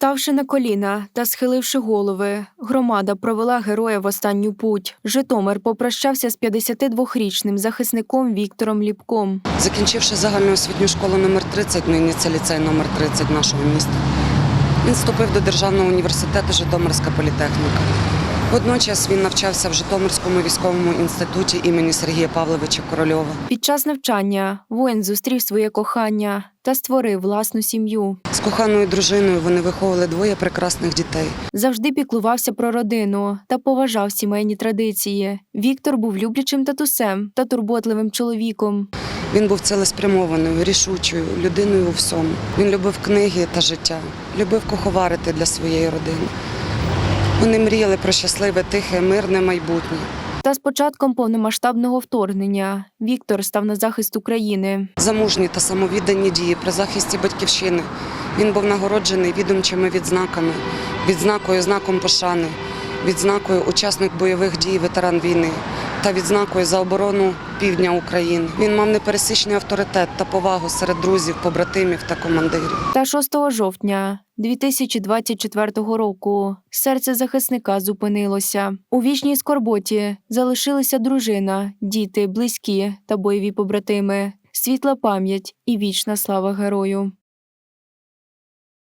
Ставши на коліна та схиливши голови, громада провела героя в останню путь. Житомир попрощався з 52-річним захисником Віктором Ліпком. Закінчивши загальноосвітню школу номер 30 нині це ліцей номер 30 нашого міста. Він вступив до Державного університету Житомирська політехніка. Водночас він навчався в Житомирському військовому інституті імені Сергія Павловича Корольова. Під час навчання воїн зустрів своє кохання та створив власну сім'ю. З коханою дружиною вони виховували двоє прекрасних дітей. Завжди піклувався про родину та поважав сімейні традиції. Віктор був люблячим татусем та турботливим чоловіком. Він був цілеспрямованою, рішучою, людиною у всьому. Він любив книги та життя, любив куховарити для своєї родини. Вони мріяли про щасливе, тихе, мирне майбутнє. Та з початком повномасштабного вторгнення Віктор став на захист України. За мужні та самовіддані дії при захисті батьківщини він був нагороджений відомчими відзнаками, відзнакою знаком пошани, відзнакою учасник бойових дій ветеран війни та відзнакою за оборону півдня України. Він мав непересічний авторитет та повагу серед друзів, побратимів та командирів. Та 6 жовтня 2024 року серце захисника зупинилося. У вічній скорботі залишилися дружина, діти, близькі та бойові побратими. Світла пам'ять і вічна слава герою.